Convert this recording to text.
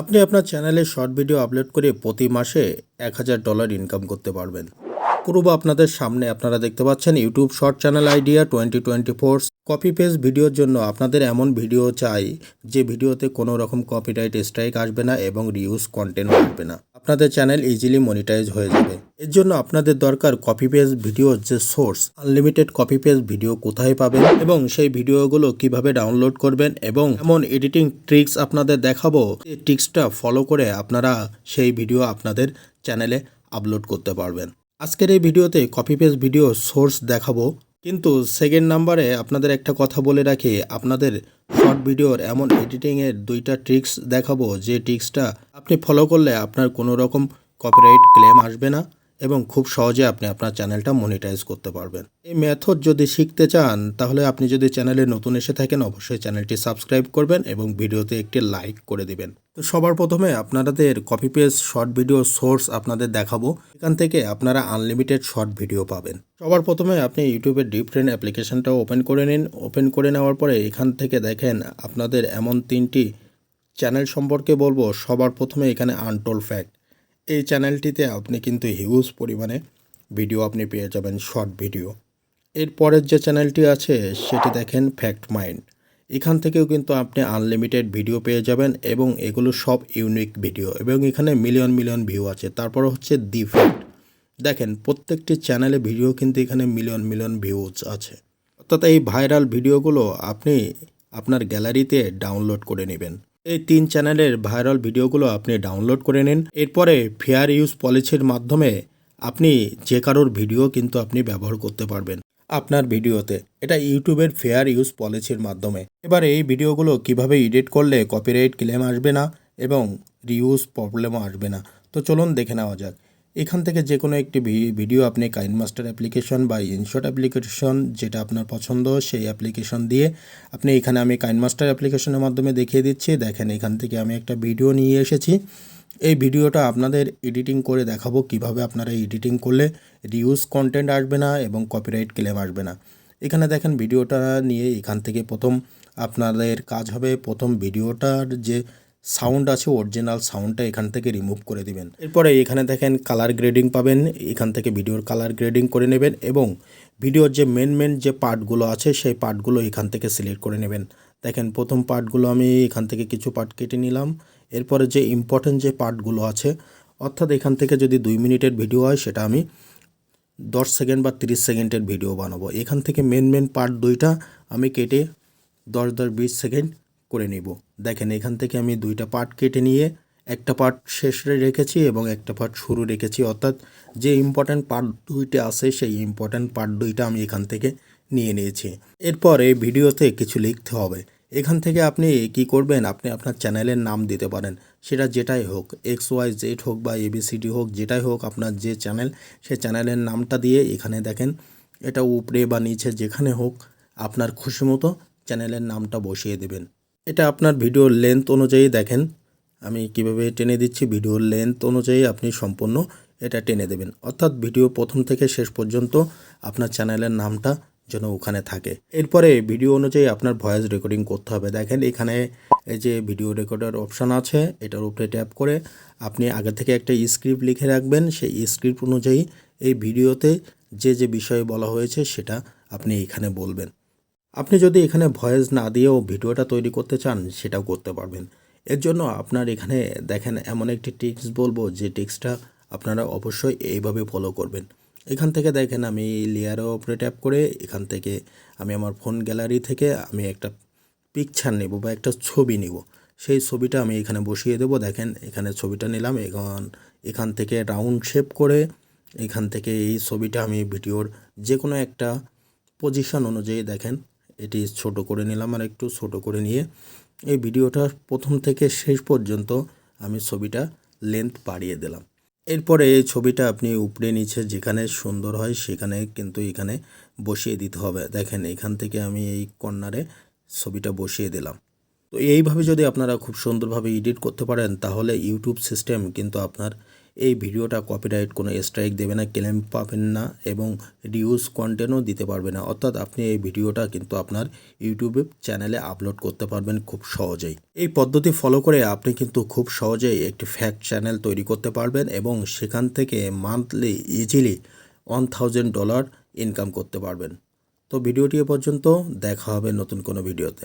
আপনি আপনার চ্যানেলে শর্ট ভিডিও আপলোড করে প্রতি মাসে এক হাজার ডলার ইনকাম করতে পারবেন। পূর্ব আপনাদের সামনে আপনারা দেখতে পাচ্ছেন YouTube short channel idea twenty twenty four copy page ভিডিওর জন্য আপনাদের এমন ভিডিও চাই, যে ভিডিওতে কোনো রকম কপিরাইট স্ট্রাইক আসবে না এবং রিউজ কন্টেন্ট আসবে না। আপনাদের চ্যানেল ইজিলি মনিটাইজ হয়ে যাবে। এর জন্য আপনাদের দরকার কপি পেস্ট ভিডিওর যে source unlimited copy paste video কোথায় পাবেন এবং সেই ভিডিওগুলো কীভাবে ডাউনলোড করবেন এবং এমন এডিটিং ট্রিক্স আপনাদের দেখাবো এই ট্রিক্সটা ফলো করে আপনারা সেই ভিডিও আপনাদের চ্যানেলে আপলোড করতে পারবেন। আজকের এই ভিডিওতে কপি পেস্ট ভিডিও সোর্স দেখাবো। কিন্তু সেকেন্ড নাম্বারে আপনাদের একটা কথা বলে রাখি, আপনাদের শর্ট ভিডিওর এমন এডিটিংয়ের দুইটা ট্রিক্স দেখাবো, যে ট্রিক্সটা আপনি ফলো করলে আপনার কোনো রকম কপিরাইট ক্লেম আসবে না। এবং খুব সহজে আপনি আপনার চ্যানেলটা মনিটাইজ করতে পারবেন। এই মেথড যদি শিখতে চান, তাহলে আপনি যদি চ্যানেলে নতুন এসে থাকেন, অবশ্যই চ্যানেলটি সাবস্ক্রাইব করবেন এবং ভিডিওতে একটি লাইক করে দিবেন। তো সবার প্রথমে আপনাদের copy paste short video source আপনাদের দেখাবো। এখান থেকে আপনারা আনলিমিটেড শর্ট ভিডিও পাবেন। সবার প্রথমে আপনি ইউটিউবের ডিফারেন্ট অ্যাপ্লিকেশনটা ওপেন করে নিন। ওপেন করে নেওয়ার পরে এখান থেকে দেখেন আপনাদের এমন তিনটি চ্যানেল সম্পর্কে বলব। সবার প্রথমে এখানে আনটোল ফ্যাক্ট এই চ্যানেলটিতে আপনি কিন্তু হিউজ পরিমাণে ভিডিও আপনি পেয়ে যাবেন শর্ট ভিডিও এরপরের যে চ্যানেলটি আছে, সেটি দেখেন ফ্যাক্ট মাইন্ড এখান থেকেও কিন্তু আপনি আনলিমিটেড ভিডিও পেয়ে যাবেন এবং এগুলো সব ইউনিক ভিডিও এবং এখানে মিলিয়ন মিলিয়ন ভিউ আছে। তারপর হচ্ছে দি ফ্যাক্ট দেখেন, প্রত্যেকটি চ্যানেলে ভিডিও কিন্তু এখানে মিলিয়ন মিলিয়ন ভিউজ আছে। অর্থাৎ এই ভাইরাল ভিডিওগুলো আপনি আপনার গ্যালারিতে ডাউনলোড করে নেবেন। এই তিন চ্যানেলের ভাইরাল ভিডিওগুলো আপনি ডাউনলোড করে নিন। এরপরে ফেয়ার ইউজ পলিসির মাধ্যমে আপনি যে কারোর ভিডিও কিন্তু আপনি ব্যবহার করতে পারবেন আপনার ভিডিওতে। এটা ইউটিউবের ফেয়ার ইউজ পলিসির মাধ্যমে। এবার এই ভিডিওগুলো কীভাবে এডিট করলে কপিরাইট ক্লেম আসবে না এবং রিউজ প্রবলেমও আসবে না। তো চলুন দেখে নেওয়া যাক। এখান থেকে যে কোনো একটি ভিডিও আপনি কাইনমাস্টার অ্যাপ্লিকেশন বা ইনশট অ্যাপ্লিকেশন যেটা আপনার পছন্দ সেই অ্যাপ্লিকেশন দিয়ে আপনি এখানে আমি কাইনমাস্টার অ্যাপ্লিকেশনের মাধ্যমে দেখিয়ে দিচ্ছি। দেখেন এখান থেকে আমি একটা ভিডিও নিয়ে এসেছি। এই ভিডিওটা আপনাদের এডিটিং করে দেখাবো কীভাবে আপনারা এডিটিং করলে রিউজ কন্টেন্ট আসবে না এবং কপিরাইট ক্লেম আসবে না। এখানে দেখেন ভিডিওটা নিয়ে এখান থেকে প্রথম আপনাদের কাজ হবে। প্রথম ভিডিওটার যে সাউন্ড আছে অরিজিনাল সাউন্ডটা এখান থেকে রিমুভ করে দিবেন। এরপরে এখানে দেখেন কালার গ্রেডিং পাবেন, এখান থেকে ভিডিওর কালার গ্রেডিং করে নেবেন এবং ভিডিওর যে মেন মেন যে পার্টগুলো আছে, সেই পার্টগুলো এখান থেকে সিলেক্ট করে নেবেন। দেখেন প্রথম পার্টগুলো আমি এখান থেকে কিছু পার্ট কেটে নিলাম। এরপরে যে ইম্পর্টেন্ট যে পার্টগুলো আছে, অর্থাৎ এখান থেকে যদি দুই মিনিটের ভিডিও হয়, সেটা আমি দশ সেকেন্ড বা তিরিশ সেকেন্ডের ভিডিও বানাবো। এখান থেকে মেন মেন পার্ট দুইটা আমি কেটে দশ দশ বিশ সেকেন্ড করে নিব। দেখেন, এখান থেকে আমি দুইটা পার্ট কেটে নিয়ে একটা পার্ট শেষে রেখেছি এবং একটা পার্ট শুরু রেখেছি। অর্থাৎ যে ইম্পর্ট্যান্ট পার্ট দুইটা আছে, সেই ইম্পর্ট্যান্ট পার্ট দুইটা আমি এখান থেকে নিয়ে নিয়েছি। এরপর ভিডিওতে কিছু লিখতে হবে। এখান থেকে আপনি কি করবেন? আপনি আপনার চ্যানেলের নাম দিতে পারেন। সেটা যেটাই হোক এক্স ওয়াই জেড হোক বা এবিসিডি হোক, যেটাই হোক, আপনার যে চ্যানেল সে চ্যানেলের নামটা দিয়ে এখানে দেখেন, এটা উপরে বা নিচে যেখানে হোক, আপনার খুশি মতো চ্যানেলের নামটা বসিয়ে দেবেন। এটা আপনার ভিডিওর লেন্থ অনুযায়ী দেখেন। আমি কীভাবে টেনে দিচ্ছি ভিডিওর লেন্থ অনুযায়ী আপনি সম্পূর্ণ এটা টেনে দেবেন। অর্থাৎ ভিডিও প্রথম থেকে শেষ পর্যন্ত আপনার চ্যানেলের নামটা যেন ওখানে থাকে। এরপরে ভিডিও অনুযায়ী আপনার ভয়েস রেকর্ডিং করতে হবে। দেখেন এখানে এই যে ভিডিও রেকর্ডার অপশান আছে, এটার উপরে ট্যাপ করে আপনি আগে থেকে একটা স্ক্রিপ্ট লিখে রাখবেন। সেই স্ক্রিপ্ট অনুযায়ী এই ভিডিওতে যে যে বিষয়ে বলা হয়েছে সেটা আপনি এখানে বলবেন। আপনি যদি এখানে ভয়েস না দিয়েও ভিডিওটা তৈরি করতে চান, সেটাও করতে পারবেন। এর জন্য আপনার এখানে দেখেন এমন একটি টিক্স বলব, যে টিক্সটা আপনারা অবশ্যই এইভাবে ফলো করবেন। এখান থেকে দেখেন আমি লেয়ারের উপরে ট্যাপ করে, এখান থেকে আমি আমার ফোন গ্যালারি থেকে আমি একটা পিকচার নেব বা একটা ছবি নিব। সেই ছবিটা আমি এখানে বসিয়ে দেবো। দেখেন এখানে ছবিটা নিলাম, এখন এখান থেকে রাউন্ড শেপ করে এখান থেকে এই ছবিটা আমি ভিডিওর যে কোনো একটা পজিশন অনুযায়ী দেখেন এটি ছোট করে নিলাম আর একটু ছোট করে নিয়ে এই ভিডিওটা প্রথম থেকে শেষ পর্যন্ত আমি ছবিটা লেন্থ বাড়িয়ে দিলাম। এরপরে এই ছবিটা আপনি উপরে নিচে যেখানে সুন্দর হয় সেখানে কিন্তু এখানে বসিয়ে দিতে হবে। দেখেন, এখান থেকে আমি এই কর্নারে ছবিটা বসিয়ে দিলাম। তো এইভাবে যদি আপনারা খুব সুন্দরভাবে এডিট করতে পারেন, তাহলে ইউটিউব সিস্টেম কিন্তু আপনার এই ভিডিওটা কপিরাইট কোনো স্ট্রাইক দেবে না ক্লেম পাবেন না এবং রিউজ কন্টেন্টও দিতে পারবে না। অর্থাৎ আপনি এই ভিডিওটা কিন্তু আপনার ইউটিউবে চ্যানেলে আপলোড করতে পারবেন খুব সহজেই। এই পদ্ধতি ফলো করে আপনি কিন্তু খুব সহজেই একটি ফ্যাক্ট চ্যানেল তৈরি করতে পারবেন এবং সেখান থেকে monthly easily one thousand dollar income করতে পারবেন। তো ভিডিওটি এ পর্যন্ত, দেখা হবে নতুন কোনো ভিডিওতে